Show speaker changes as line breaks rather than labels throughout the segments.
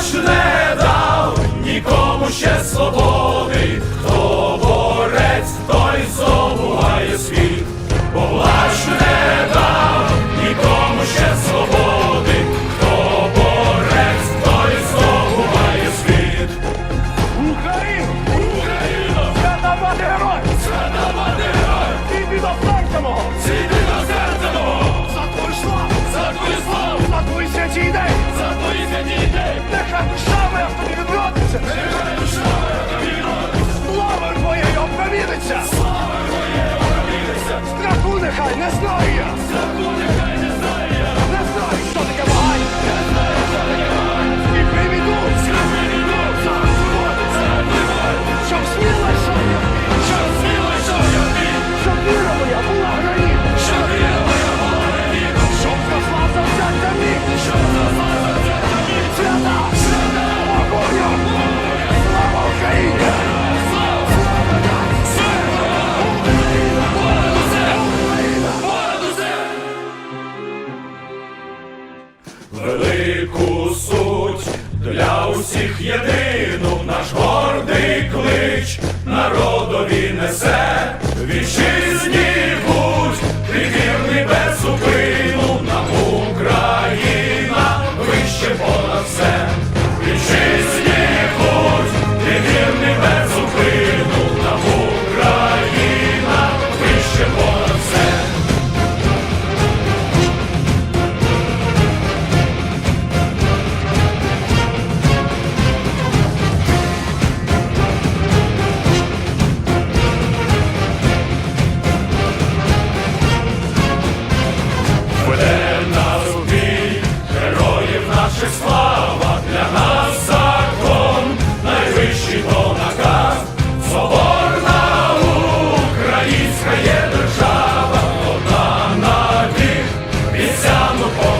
хоч не дав нікому ще свободу. Росія.
і
самопоміч.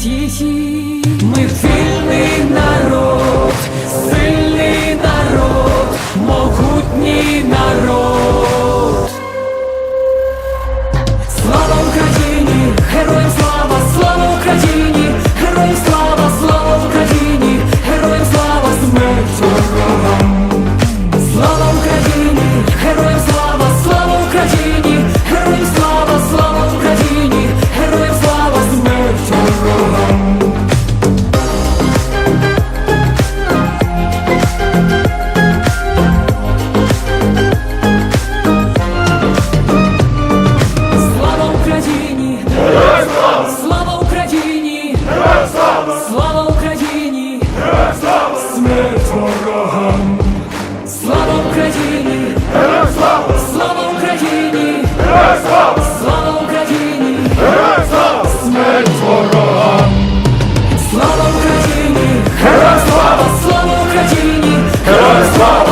皆惜 ворогам. Слава Україні! Героям слава! Слава Україні! Героям слава!